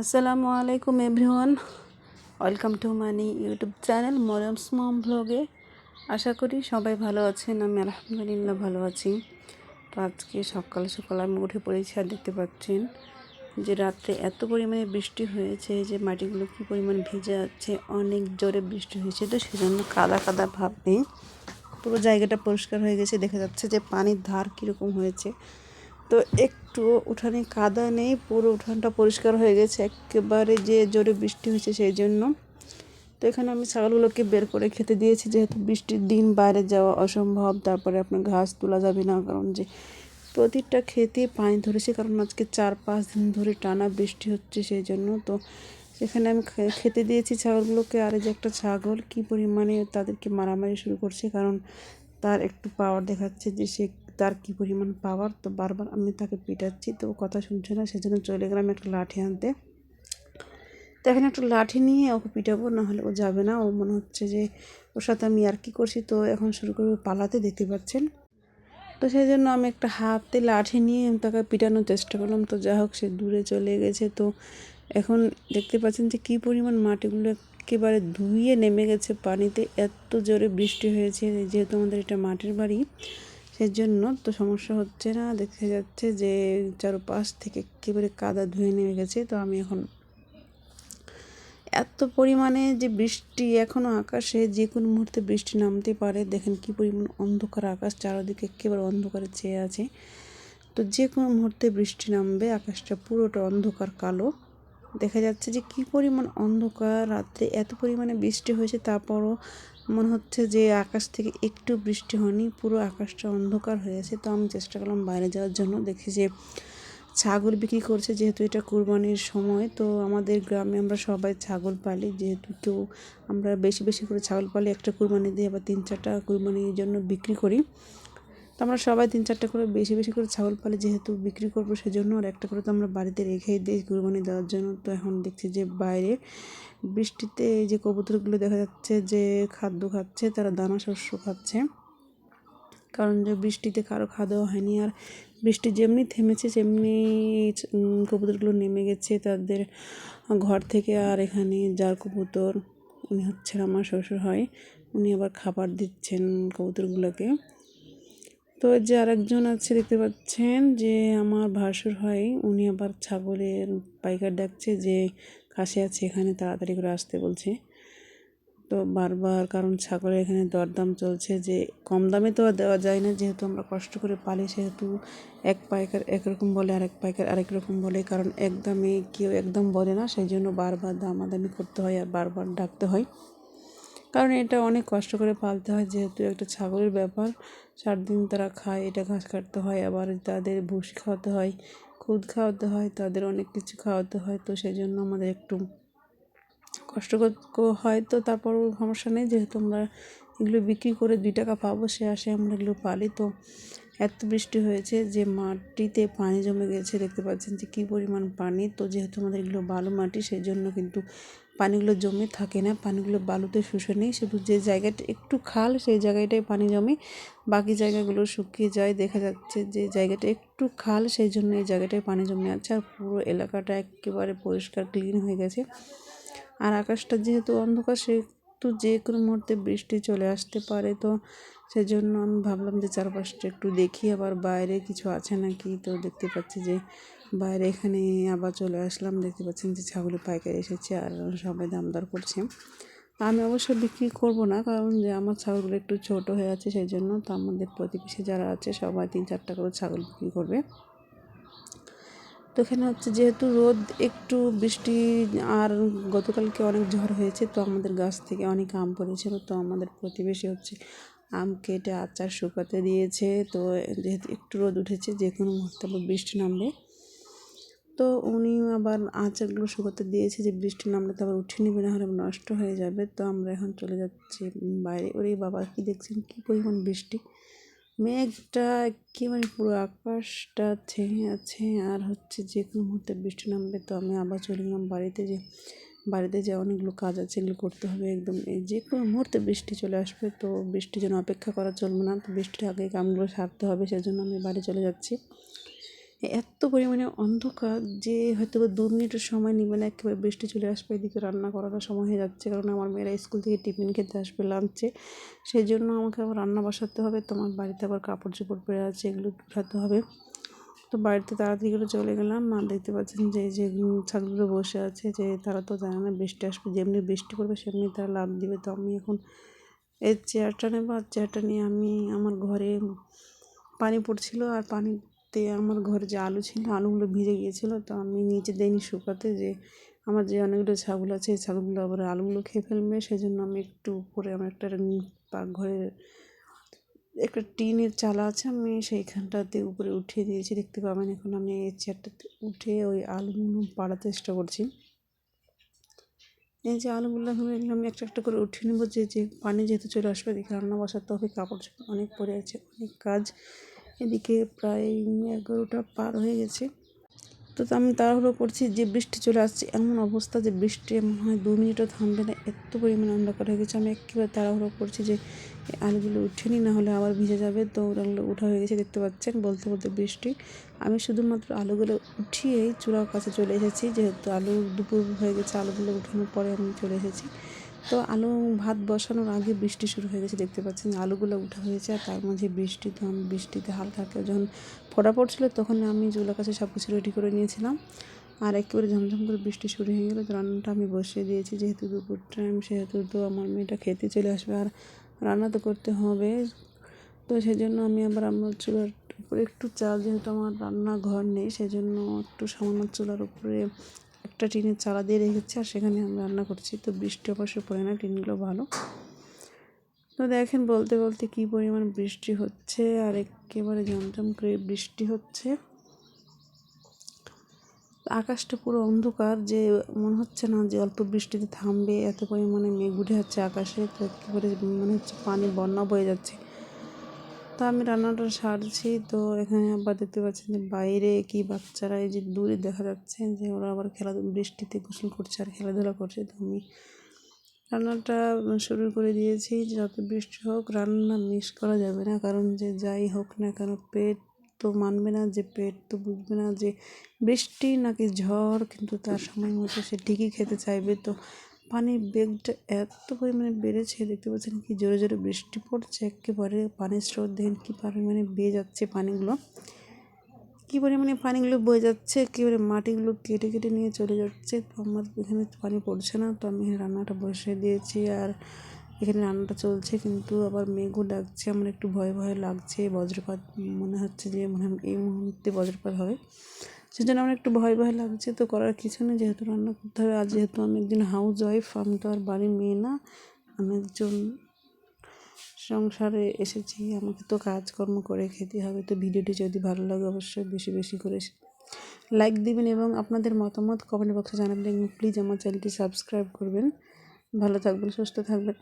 আসসালামু আলাইকুম everyone. Welcome to money YouTube channel মরমস মম ব্লগে। আশা করি সবাই ভালো আছেন, আমি আলহামদুলিল্লাহ ভালো আছি। তো আজকে সকাল সকাল আমি উঠে পড়েছি আর দেখতে পাচ্ছেন যে রাত্রে এত পরিমাণে বৃষ্টি হয়েছে যে মাটিগুলো কী পরিমাণ ভিজে যাচ্ছে অনেক জোরে বৃষ্টি হয়েছে। তো সেজন্য কাদা কাদা ভাব নেই। পুরো জায়গাটা পরিষ্কার হয়ে গেছে। দেখা যাচ্ছে যে পানির ধার কীরকম হয়েছে। তো একটু উঠানে কাদা নেই, পুরো উঠানটা পরিষ্কার হয়ে গেছে, একেবারে যে জোরে বৃষ্টি হয়েছে সেই জন্য। তো এখানে আমি ছাগলগুলোকে বের করে খেতে দিয়েছি, যেহেতু বৃষ্টির দিন, বাইরে যাওয়া অসম্ভব, তারপরে আপনার ঘাস তোলা যাবে না, কারণ যে প্রতিটা খেতে পানি ধরেছে, কারণ আজকে চার পাঁচ দিন ধরে টানা বৃষ্টি হচ্ছে সেই জন্য। তো সেখানে আমি খেতে দিয়েছি ছাগলগুলোকে, আর যে একটা ছাগল কি পরিমাণে তাদেরকে মারামারি শুরু করছে, কারণ তার একটু পাওয়ার দেখাচ্ছে যে সে তার কী পরিমাণ পাওয়ার তো বারবার আমি তাকে পিটাচ্ছি তো কথা শুনছে না, সেজন্য চলে গেলাম একটা লাঠি আনতে। তো এখানে একটা লাঠি নিয়ে ওকে পিটাবো নাহলে ও যাবে না। ও মনে হচ্ছে যে ওর সাথে আমি আর কি করছি? তো এখন শুরু করব পালাতে, দেখতে পাচ্ছেন? তো সেই জন্য আমি একটা হাতে লাঠি নিয়ে তাকে পিটানোর চেষ্টা করলাম। তো যা হোক, সে দূরে চলে গেছে। তো এখন দেখতে পাচ্ছেন যে কী পরিমাণ মাটিগুলো একেবারে ধুয়ে নেমে গেছে পানিতে। এত জোরে বৃষ্টি হয়েছে, যেহেতু আমাদের এটা মাটির বাড়ি। সেজন্য তো সমস্যা হচ্ছে না। দেখা যাচ্ছে যে চারপাশ থেকে একেবারে কাদা ধুয়ে নেমে গেছে। তো আমি এখন এত পরিমাণে যে বৃষ্টি এখনও আকাশে যে কোনো মুহূর্তে বৃষ্টি নামতে পারে। দেখেন কি পরিমাণ অন্ধকার আকাশ, চারদিকে একেবারে অন্ধকারে চেয়ে আছে। তো যে কোনো মুহূর্তে বৃষ্টি নামবে, আকাশটা পুরোটা অন্ধকার কালো। দেখা যাচ্ছে যে কি পরিমাণ অন্ধকার, রাত্রে এত পরিমাণে বৃষ্টি হয়েছে, তারপরও মনে হচ্ছে যে আকাশ থেকে একটু বৃষ্টি হয়নি, পুরো আকাশটা অন্ধকার হয়ে হয়েছে তো আমি চেষ্টা করলাম বাইরে যাওয়ার জন্য। দেখি যে ছাগল বিক্রি করছে, যেহেতু এটা কুরবানির সময়, তো আমাদের গ্রামে আমরা সবাই ছাগল পালি। যেহেতু কেউ আমরা বেশি বেশি করে ছাগল পালি, একটা কুরবানি দিয়ে আবার তিন চারটা কুরবানির জন্য বিক্রি করি। তো আমরা সবাই তিন চারটা করে বেশি বেশি করে ছাগল পালি যেহেতু বিক্রি করব সেজন্য, আর একটা করে তো আমরা বাড়িতে রেখেই দিই কুরবানি দেওয়ার জন্য। তো এখন দেখছি যে বাইরে বৃষ্টিতে এই যে কবুতরগুলো দেখা যাচ্ছে যে খাদ্য খাচ্ছে, তারা দানা শস্য খাচ্ছে। কারণ যে বৃষ্টিতে কারও খাওয়া দাওয়া হয়নি, আর বৃষ্টি যেমনি থেমেছে, সেমনি কবুতরগুলো নেমে গেছে তাদের ঘর থেকে। আর এখানে যার কবুতর, উনি হচ্ছেন আমার শ্বশুর হয় উনি আবার খাবার দিচ্ছেন কবুতরগুলোকে। তো যে আরেকজন আছে দেখতে পাচ্ছেন যে আমার ভাসুর হয় উনি আবার ছাগলের পাইকার ডাকছে যে খাসি আছে এখানে, তাড়াতাড়ি করে আসতে বলছে। তো বারবার কারণ ছাগলের এখানে দরদাম চলছে যে কম দামে তো দেওয়া যায় না, যেহেতু আমরা কষ্ট করে পালি, সেহেতু এক পাইকার একরকম বলে, আরেক পাইকার আরেক রকম বলে, কারণ এক দামে কেউ একদম বলে না, সেই জন্য বারবার দামাদামি করতে হয় আর বারবার ডাকতে হয়। কারণ এটা অনেক কষ্ট করে পালতে হয় যেহেতু একটা ছাগলের ব্যাপার। সাত দিন তারা খায়, এটা ঘাস কাটতে হয়, আবার তাদের ভুসি খাওয়াতে হয়, খুদ খাওয়াতে হয়, তাদের অনেক কিছু খাওয়াতে হয়, তো সেই জন্য আমাদের একটু কষ্ট হয় তো তারপরও সমস্যা নেই। যেহেতু আমরা এগুলো বিক্রি করে দুই টাকা পাবো, সে আসে আমরা এগুলো পালি। তো এত বৃষ্টি হয়েছে যে মাটিতে পানি জমে গেছে, দেখতে পাচ্ছেন যে কী পরিমাণ পানি। তো যেহেতু আমাদের এগুলো ভালো মাটি সেই জন্য কিন্তু পানিগুলো জমে থাকে না, পানিগুলো বালুতে শুষে নেই, শুধু যে জায়গাটা একটু খাল, সেই জায়গাটায় পানি জমে বাকি জায়গাগুলো শুকিয়ে যায়। দেখা যাচ্ছে যে জায়গাটা একটু খাল, সেই জন্য এই জায়গাটায় পানি জমে আছে আর পুরো এলাকাটা একেবারে পরিষ্কার, ক্লিন হয়ে গেছে। আর আকাশটা যেহেতু অন্ধকার সেহেতু যে কোনো মুহূর্তে বৃষ্টি চলে আসতে পারে, তো সেজন্য আমি ভাবলাম যে চারপাশটা একটু দেখি। আবার বাইরে কিছু আছে নাকি? তো দেখতে পাচ্ছি যে বাইরে এখানে আবার চলে আসলাম। দেখতে পাচ্ছেন যে ছাগলের পাইকারি এসেছে আর সবাই দাম দর করছে। আমি অবশ্য বিক্রি করব না, কারণ যে আমার ছাগলগুলো একটু ছোট হয়ে আছে সেই জন্য তো আমাদের প্রতিবেশী যারা আছে সবাই তিন চারটা করে ছাগল বিক্রি করবে। তো এখানে হচ্ছে যেহেতু রোদ, একটু বৃষ্টি আর গতকালকে অনেক ঝড় হয়েছে, তো আমাদের গাছ থেকে অনেক আম পড়েছিল তো আমাদের প্রতিবেশী হচ্ছে আম কেটে আচার শুকাতে দিয়েছে। তো যেহেতু একটু রোদ উঠেছে, যে কোনো মুহূর্তে বৃষ্টি নামবে। তো উনি আবার আচারগুলো শুকোতে দিয়েছে, যে বৃষ্টি নামলে তো আবার উঠে নেবে, না হলে নষ্ট হয়ে যাবে। তো আমরা এখন চলে যাচ্ছি বাইরে। ওরে বাবা, কি দেখছেন? কী পরিমাণ বৃষ্টি! মেঘটা একেবারে পুরো আকাশটা ছেয়ে আছে আর হচ্ছে যে কোনো মুহূর্তে বৃষ্টি নামবে তো আমি আবার চলে গেলাম বাড়িতে যে বাড়িতে যে অনেকগুলো কাজ আছে এগুলো করতে হবে একদম। যে কোনো মুহূর্তে বৃষ্টি চলে আসবে তো বৃষ্টির জন্য অপেক্ষা করা চলবে না। তো বৃষ্টির আগে কামগুলো সারতে হবে, সেজন্য আমি বাড়ি চলে যাচ্ছি। এত পরিমাণে অন্ধকার যে হয়তো বা দু মিনিটের সময় নিবে না, একেবারে বৃষ্টি চলে আসবে, এদিকে রান্না করাটা সময় হয়ে যাচ্ছে, কারণ আমার মেয়েরা স্কুল থেকে টিফিন খেতে আসবে লাঞ্চে সেই জন্য আমাকে আবার রান্না বসাতে হবে, তোমার বাড়িতে আবার কাপড় চোপড় পরে আছে, এগুলো উঠাতে হবে। তো বাড়িতে তাড়াতাড়ি করে চলে গেলাম মা দেখতে পাচ্ছেন যে যে ছাগলগুলো বসে আছে, যে তারা তো জানে না বৃষ্টি আসবে, যেমনি বৃষ্টি পড়বে সেমনি তারা লাভ দিবে। তো আমি এখন এই চেয়ারটা নেব, আর চেয়ারটা নিয়ে আমি আমার ঘরে পানি পড়ছিল, আর পানিতে আমার ঘরে যে আলু ছিল, আলুগুলো ভিজে গিয়েছিল, তো আমি নিচে দেয়নি শুকাতে যে আমার যে অনেকগুলো ছাগল আছে, এই ছাগলগুলো আবার আলুগুলো খেয়ে ফেলবে। সেই জন্য আমি একটু উপরে আমার একটা পাকঘরের একটা টিনের চালা আছে, আমি সেইখানটাতে উপরে উঠিয়ে দিয়েছি। দেখতে পাবেন এখন আমি এই চেয়ারটাতে উঠে ওই আলুগুলো পাড়াতে চেষ্টা করছি। এই যে আলুগুলো গেলে আমি একটা একটা করে উঠিয়ে নেব, যে যে পানি যেহেতু চলে আসবে, এদিকে রান্না বসাতে হবে কাপড় অনেক পরে আছে, অনেক কাজ। এদিকে প্রায় এগারোটা পার হয়ে গেছে। তো আমি তাড়াহুড়ো করছি যে বৃষ্টি চলে আসছে, এমন অবস্থা যে বৃষ্টি মনে হয় দু মিনিটও থামবে না। এত পরিমাণে অন্ধকার হয়ে গেছে, আমি একেবারে তাড়াহুড়ো করছি যে আলুগুলো উঠেনি না হলে আবার ভিজে যাবে। তো ওগুলো উঠা হয়ে গেছে, দেখতে পাচ্ছেন, বলতে বলতে বৃষ্টি। আমি শুধুমাত্র আলুগুলো উঠিয়েই চূড়ার কাছে চলে এসেছি, যেহেতু আলু দুপুর হয়ে গেছে, আলুগুলো উঠানোর পরে আমি চলে এসেছি। তো আলু ভাত বসানোর আগে বৃষ্টি শুরু হয়ে গেছে, দেখতে পাচ্ছেন আলুগুলো উঠা হয়েছে আর তার মাঝে বৃষ্টি তো আমি বৃষ্টিতে হালকা হালকা যখন ফোটা পড়ছিলো তখন আমি চুলার কাছে সব কিছু রেডি করে নিয়েছিলাম। আর একেবারে ঝমঝম করে বৃষ্টি শুরু হয়ে গেলো, তো রান্নাটা আমি বসিয়ে দিয়েছি। যেহেতু দুপুর টাইম সেহেতু তো আমার মেয়েটা খেতে চলে আসবে আর রান্না তো করতে হবে। তো সেই জন্য আমি আবার আমার চুলার উপরে একটু চাল, যেহেতু আমার রান্নাঘর নেই সেই জন্য একটু সামান্য চুলার উপরে একটা টিনের চালা দিয়ে রেখেছি আর সেখানে আমি রান্না করছি। তো বৃষ্টি অবশ্যই পড়ে না, টিনগুলো ভালো। তো দেখেন বলতে বলতে কী পরিমাণ বৃষ্টি হচ্ছে আর একেবারে ঝমঝম করে বৃষ্টি হচ্ছে। আকাশটা পুরো অন্ধকার যে মনে হচ্ছে না যে অল্প বৃষ্টিতে থামবে, এত পরিমাণে মেঘ উঠে যাচ্ছে আকাশে। তো একেবারে মনে হচ্ছে পানি বন্যা বয়ে যাচ্ছে। তো আমি রান্নাটা সারছি। তো এখানে আবার দেখতে পাচ্ছেন যে বাইরে কি বাচ্চারা এই যে দূরে দেখা যাচ্ছে যে ওরা আবার খেলাধুলা বৃষ্টিতে গোসল করছে আর খেলাধুলা করছে। তো আমি রান্নাটা শুরু করে দিয়েছি যত বৃষ্টি হোক, রান্না মিস করা যাবে না। কারণ যে যাই হোক না কেন, পেট তো মানবে না, যে পেট তো বুঝবে না যে বৃষ্টি নাকি ঝড়, কিন্তু তার সময় মতো সে ঠিকই খেতে চাইবে। তো পানির বেগটা এত পরিমাণে বেড়েছে, দেখতে পাচ্ছেন কি জোরে জোরে বৃষ্টি পড়ছে, একেবারে পানির স্রোত, দেখেন কী পরিমাণে বেয়ে যাচ্ছে পানিগুলো। কী পরিমাণে পানিগুলো বয়ে যাচ্ছে, একেবারে মাটিগুলো কেটে কেটে নিয়ে চলে যাচ্ছে, তো আমার এখানে পানি পড়ছে না, তো আমি রান্নাটা বসিয়ে দিয়েছি, আর এখানে রান্নাটা চলছে, কিন্তু আবার মেঘও ডাকছে। আমার একটু ভয় ভয় লাগছে, বজ্রপাত মনে হচ্ছে যে মনে হয় এই মুহূর্তে বজ্রপাত হবে। সেজন্য আমার একটু ভয় ভয় লাগছে, তো করার কিছু নেই, যেহেতু রান্না করতে হবে। আর যেহেতু আমি একদিন হাউস ওয়াইফ আমি তো আর বাড়ির মেয়ে না, আমি একজন সংসারে এসেছি, আমাকে তো কাজকর্ম করে খেতে হবে। তো ভিডিওটি যদি ভালো লাগে, অবশ্যই বেশি বেশি করে লাইক দিবেন এবং আপনাদের মতামত কমেন্ট বক্সে জানাবেন। প্লিজ আমার চ্যানেলটি সাবস্ক্রাইব করবেন। ভালো থাকবেন, সুস্থ থাকবেন।